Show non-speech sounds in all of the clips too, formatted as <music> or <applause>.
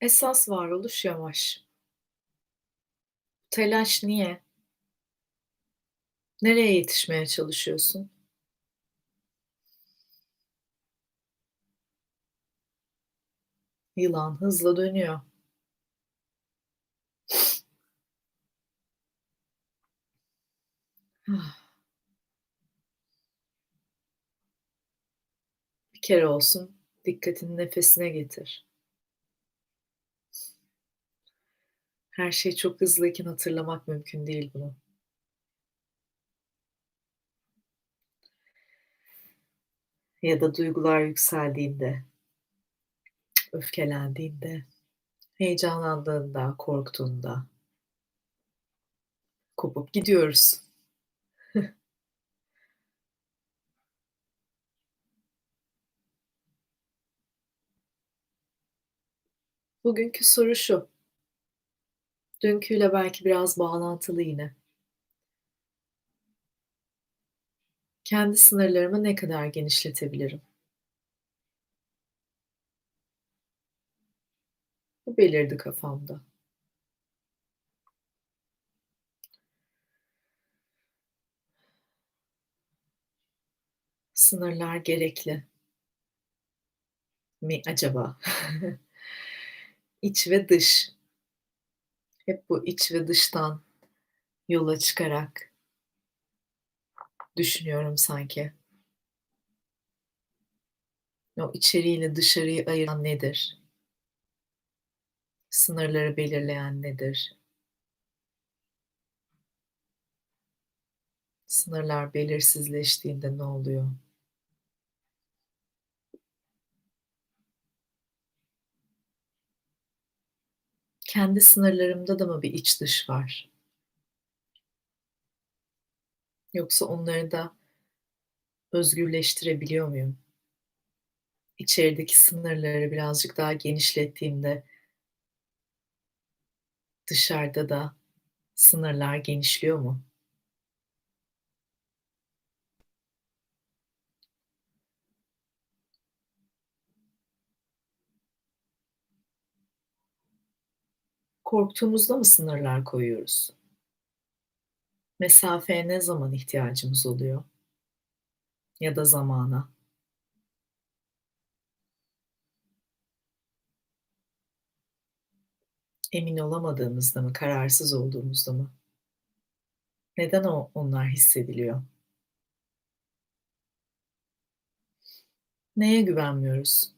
Esas varoluş yavaş. Telaş niye? Nereye yetişmeye çalışıyorsun? Yılan hızla dönüyor. Bir kere olsun dikkatini nefesine getir. Her şey çok hızlıyken hatırlamak mümkün değil bunu. Ya da duygular yükseldiğinde, öfkelendiğinde, heyecanlandığında, korktuğunda kopup gidiyoruz. <laughs> Bugünkü soru şu: Dünküyle belki biraz bağlantılı yine. Kendi sınırlarımı ne kadar genişletebilirim? Bu belirdi kafamda. Sınırlar gerekli mi acaba? <laughs> İç ve dış. Hep bu iç ve dıştan yola çıkarak düşünüyorum sanki. O içeriyle dışarıyı ayıran nedir? Sınırları belirleyen nedir? Sınırlar belirsizleştiğinde ne oluyor? Kendi sınırlarımda da mı bir iç dış var? Yoksa onları da özgürleştirebiliyor muyum? İçerideki sınırları birazcık daha genişlettiğimde dışarıda da sınırlar genişliyor mu? Korktuğumuzda mı sınırlar koyuyoruz? Mesafeye ne zaman ihtiyacımız oluyor? Ya da zamana? Emin olamadığımızda mı, kararsız olduğumuzda mı? Neden o onlar hissediliyor? Neye güvenmiyoruz?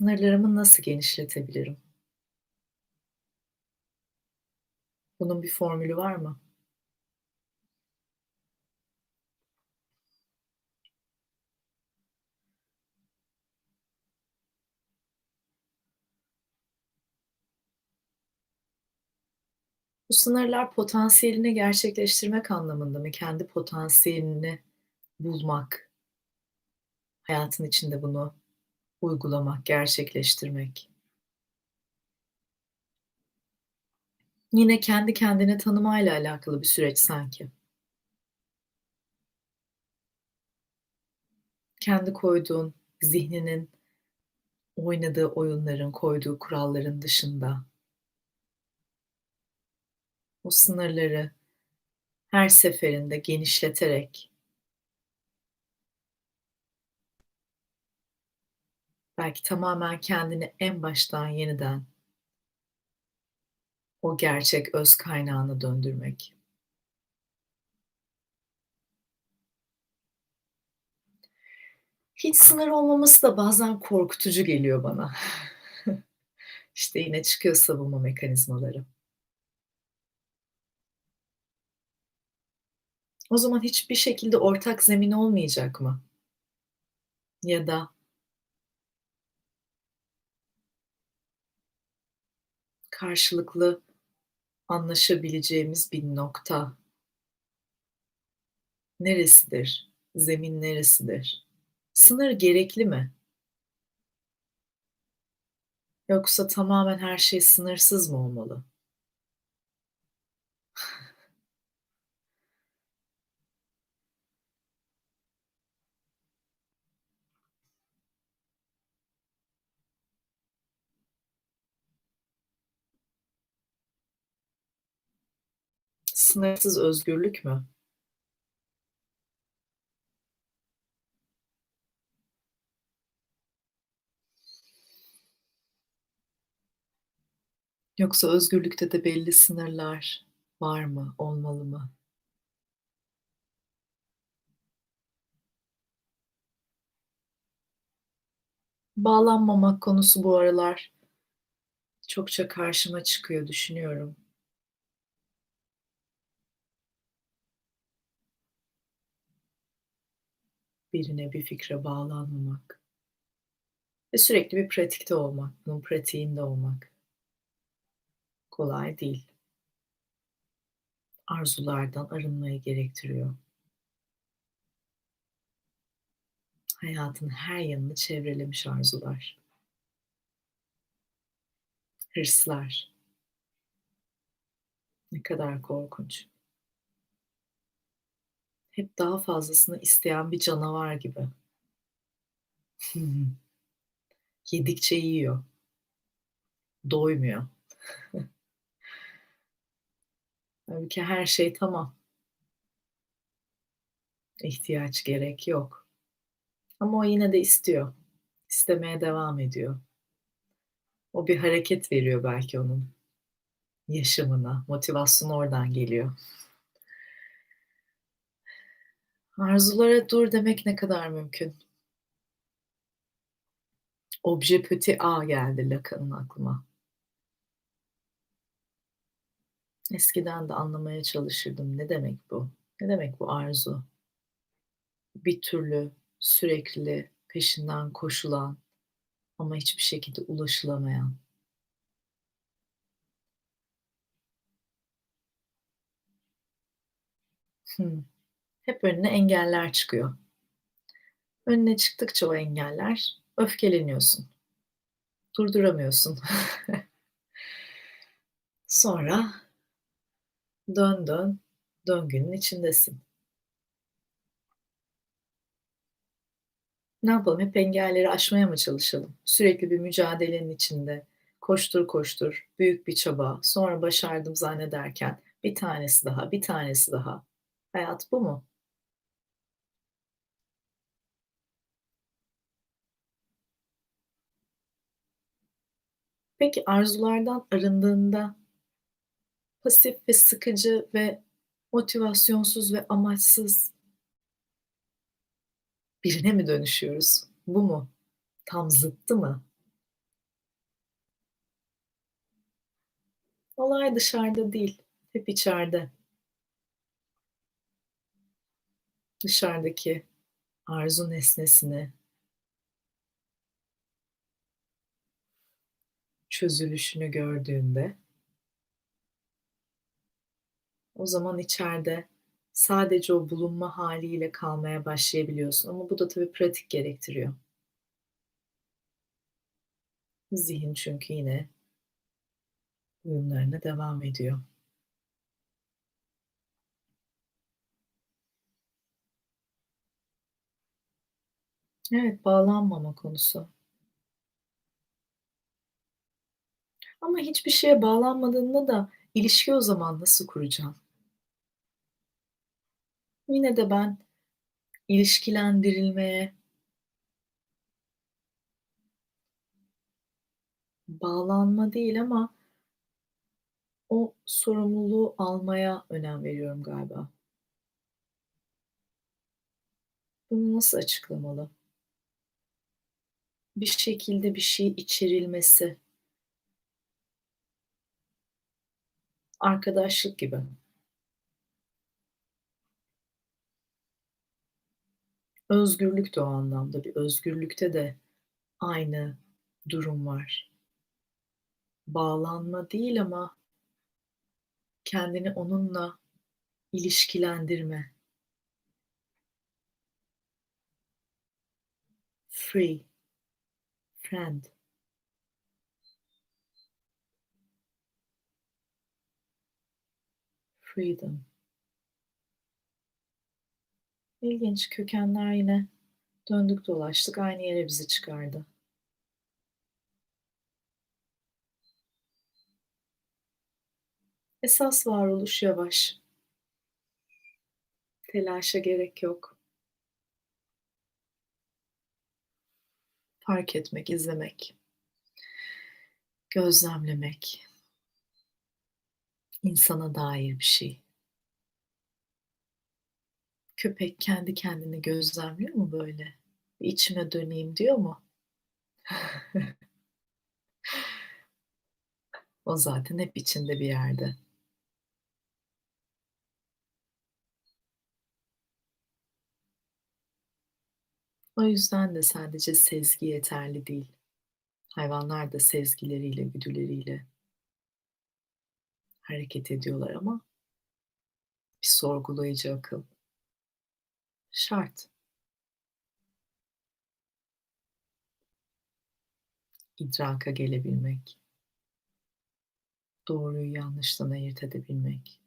Sınırlarımı nasıl genişletebilirim? Bunun bir formülü var mı? Bu sınırlar potansiyelini gerçekleştirmek anlamında mı? Kendi potansiyelini bulmak, hayatın içinde bunu uygulamak, gerçekleştirmek. Yine kendi kendini tanımayla alakalı bir süreç sanki. Kendi koyduğun, zihninin oynadığı oyunların, koyduğu kuralların dışında o sınırları her seferinde genişleterek belki tamamen kendini en baştan yeniden o gerçek öz kaynağına döndürmek. Hiç sınır olmaması da bazen korkutucu geliyor bana. <laughs> İşte yine çıkıyor savunma mekanizmaları. O zaman hiçbir şekilde ortak zemin olmayacak mı? Ya da karşılıklı anlaşabileceğimiz bir nokta neresidir? Zemin neresidir? Sınır gerekli mi? Yoksa tamamen her şey sınırsız mı olmalı? Sınırsız özgürlük mü? Yoksa özgürlükte de belli sınırlar var mı, olmalı mı? Bağlanmamak konusu bu aralar çokça karşıma çıkıyor, düşünüyorum. Birine, bir fikre bağlanmamak ve sürekli bir pratikte olmak, bunun pratiğinde olmak. Kolay değil. Arzulardan arınmayı gerektiriyor. Hayatın her yanını çevrelemiş arzular. Hırslar. Ne kadar korkunç. Hep daha fazlasını isteyen bir canavar gibi. Yedikçe yiyor. Doymuyor. <laughs> Hâlbuki her şey tamam. İhtiyaç, gerek yok. Ama o yine de istiyor. İstemeye devam ediyor. O bir hareket veriyor belki onun yaşamına. Motivasyon oradan geliyor. Arzulara dur demek ne kadar mümkün? Objet petit a geldi Lacan'ın aklıma. Eskiden de anlamaya çalışırdım. Ne demek bu? Ne demek bu arzu? Bir türlü, sürekli peşinden koşulan ama hiçbir şekilde ulaşılamayan. Hımm. Hep önüne engeller çıkıyor. Önüne çıktıkça o engeller öfkeleniyorsun. Durduramıyorsun. <laughs> Sonra dön dön, döngünün içindesin. Ne yapalım? Hep engelleri aşmaya mı çalışalım? Sürekli bir mücadelenin içinde, koştur koştur, büyük bir çaba, sonra başardım zannederken bir tanesi daha, bir tanesi daha. Hayat bu mu? Peki arzulardan arındığında pasif ve sıkıcı ve motivasyonsuz ve amaçsız birine mi dönüşüyoruz? Bu mu? Tam zıttı mı? Olay dışarıda değil, hep içeride. Dışarıdaki arzu nesnesini çözülüşünü gördüğünde o zaman içeride sadece o bulunma hâliyle kalmaya başlayabiliyorsun ama bu da tabii pratik gerektiriyor. Zihin çünkü yine oyunlarına devam ediyor. Evet, bağlanmama konusu. Ama hiçbir şeye bağlanmadığında da ilişki o zaman nasıl kuracaksın? Yine de ben ilişkilendirilmeye bağlanma değil ama o sorumluluğu almaya önem veriyorum galiba. Bunu nasıl açıklamalı? Bir şekilde bir şey içirilmesi. Arkadaşlık gibi. Özgürlük de o anlamda. Bir özgürlükte de aynı durum var. Bağlanma değil ama kendini onunla ilişkilendirme. Free, friend. Freedom. İlginç, kökenler yine döndük dolaştık aynı yere bizi çıkardı. Esas varoluş yavaş. Telaşa gerek yok. Fark etmek, izlemek. Gözlemlemek. İnsana dair bir şey. Köpek kendi kendini gözlemliyor mu böyle? İçime döneyim diyor mu? <laughs> O zaten hep içinde bir yerde. O yüzden de sadece sezgi yeterli değil. Hayvanlar da sezgileriyle, güdüleriyle hareket ediyorlar ama bir sorgulayıcı akıl şart. İdraka gelebilmek. Doğruyu yanlıştan ayırt edebilmek.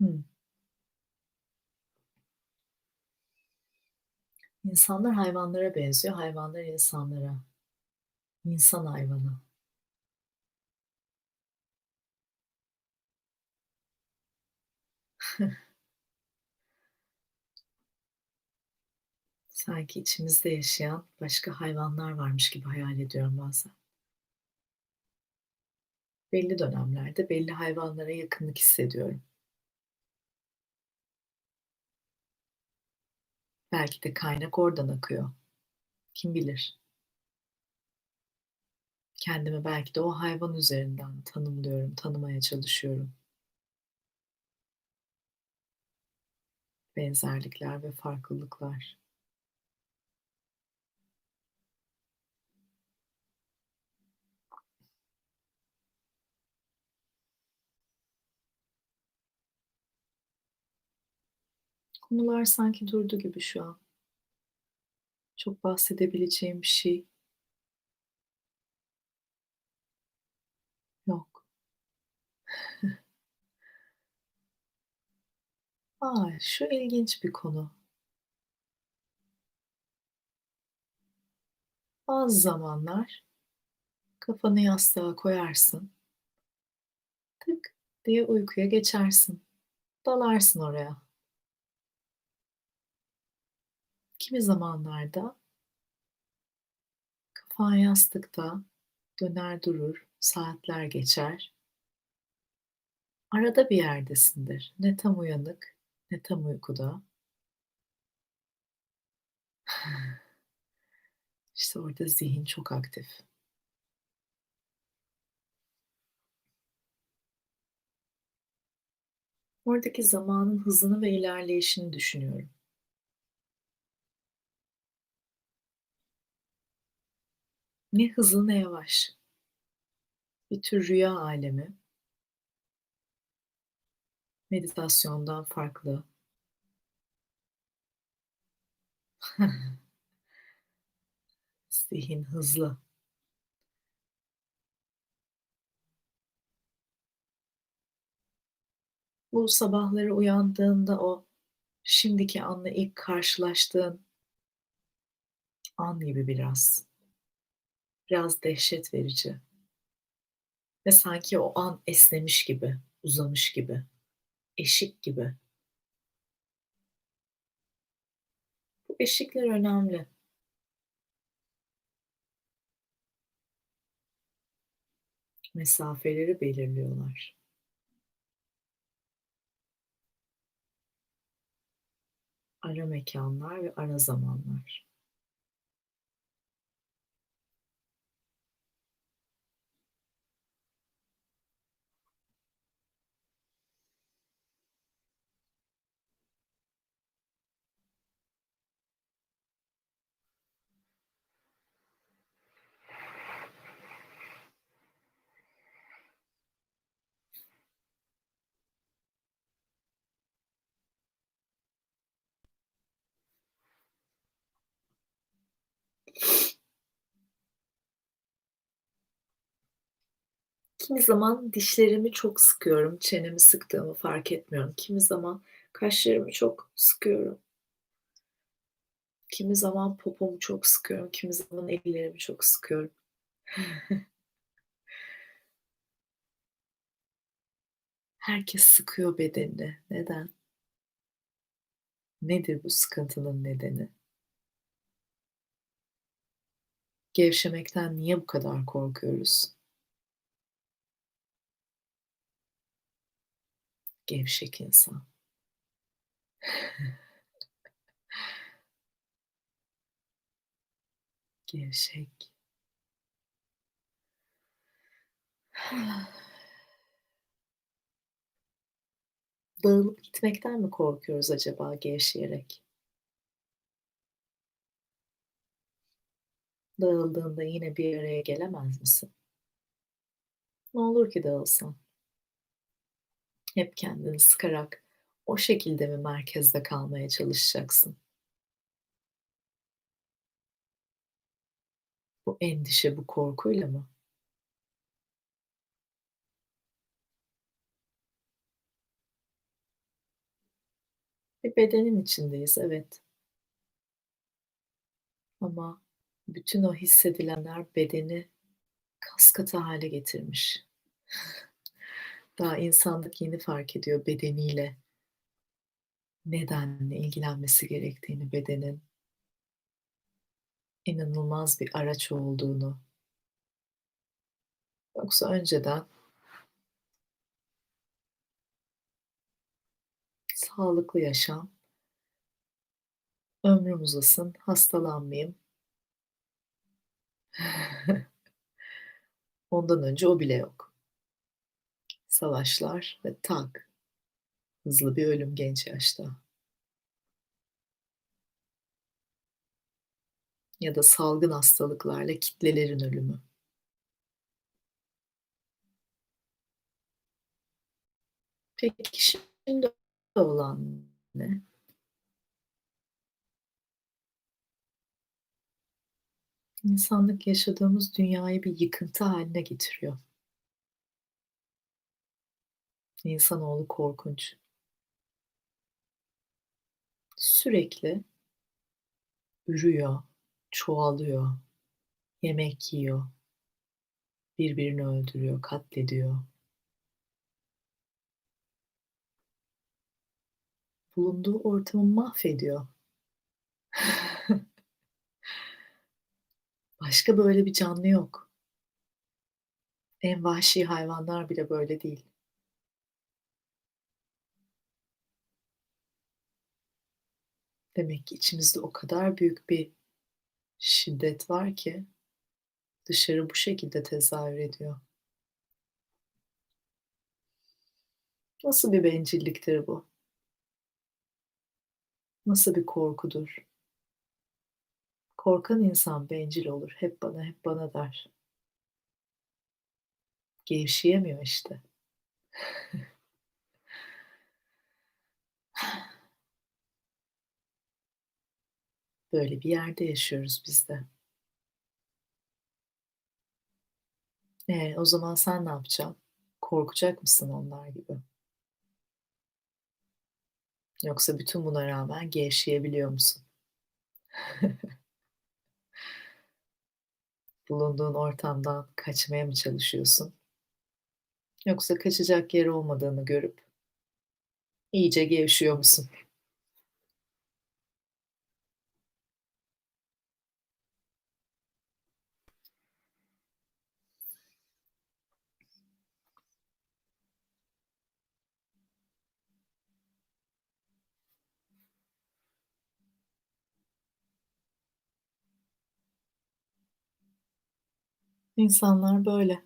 Hımm. İnsanlar hayvanlara benziyor, hayvanlar insanlara. İnsan hayvanı. <laughs> Sanki içimizde yaşayan başka hayvanlar varmış gibi hayal ediyorum bazen. Belli dönemlerde belli hayvanlara yakınlık hissediyorum. Belki de kaynak oradan akıyor. Kim bilir? Kendimi belki de o hayvan üzerinden tanımlıyorum, tanımaya çalışıyorum. Benzerlikler ve farklılıklar. Konular sanki durdu gibi şu an. Çok bahsedebileceğim bir şey yok. A! Şu ilginç bir konu. Bazı zamanlar kafanı yastığa koyarsın tık diye uykuya geçersin. Dalarsın oraya. Kimi zamanlarda kafan yastıkta döner durur, saatler geçer. Arada bir yerdesindir. Ne tam uyanık ne tam uykuda. <sighs> İşte orada zihin çok aktif. Oradaki zamanın hızını ve ilerleyişini düşünüyorum. Ne hızlı ne yavaş. Bir tür rüya alemi. Meditasyondan farklı. Zihin hızlı. Bu sabahları uyandığında o şimdiki anla ilk karşılaştığın an gibi biraz. Biraz dehşet verici. Ve sanki o an esnemiş gibi, uzamış gibi, eşik gibi. Bu eşikler önemli. Mesafeleri belirliyorlar. Ara mekânlar ve ara zamanlar. Kimi zaman dişlerimi çok sıkıyorum, çenemi sıktığımı fark etmiyorum. Kimi zaman kaşlarımı çok sıkıyorum. Kimi zaman popomu çok sıkıyorum, kimi zaman ellerimi çok sıkıyorum. <laughs> Herkes sıkıyor bedenini. Neden? Nedir bu sıkıntının nedeni? Gevşemekten niye bu kadar korkuyoruz? Gevşek insan. <laughs> Gevşek. <sighs> Dağılıp gitmekten mi korkuyoruz acaba gevşeyerek? Dağıldığında yine bir araya gelemez misin? Ne olur ki dağılsan? Hep kendini sıkarak o şekilde mi merkezde kalmaya çalışacaksın? Bu endişe, bu korkuyla mı? Bir bedenin içindeyiz, evet. Ama bütün o hissedilenler bedeni kaskatı hâle getirmiş. <laughs> Daha insanlık yeni fark ediyor bedeniyle nedenle ilgilenmesi gerektiğini bedenin. İnanılmaz bir araç olduğunu. Yoksa önceden sağlıklı yaşam ömrüm uzasın, hastalanmayayım. <laughs> Ondan önce o bile yok. Savaşlar ve tak, hızlı bir ölüm genç yaşta. Ya da salgın hastalıklarla kitlelerin ölümü. Peki şimdi olan ne? İnsanlık yaşadığımız dünyayı bir yıkıntı hâline getiriyor. İnsanoğlu korkunç. Sürekli ürüyor, çoğalıyor, yemek yiyor, birbirini öldürüyor, katlediyor. Bulunduğu ortamı mahvediyor. <laughs> Başka böyle bir canlı yok. En vahşi hayvanlar bile böyle değil. Demek ki içimizde o kadar büyük bir şiddet var ki dışarı bu şekilde tezahür ediyor. Nasıl bir bencilliktir bu? Nasıl bir korkudur? Korkan insan bencil olur. Hep bana, hep bana der. Gevşeyemiyor işte. <laughs> Böyle bir yerde yaşıyoruz biz de. E, o zaman sen ne yapacaksın? Korkacak mısın onlar gibi? Yoksa bütün buna rağmen gevşeyebiliyor musun? <laughs> Bulunduğun ortamdan kaçmaya mı çalışıyorsun? Yoksa kaçacak yer olmadığını görüp iyice gevşiyor musun? İnsanlar böyle.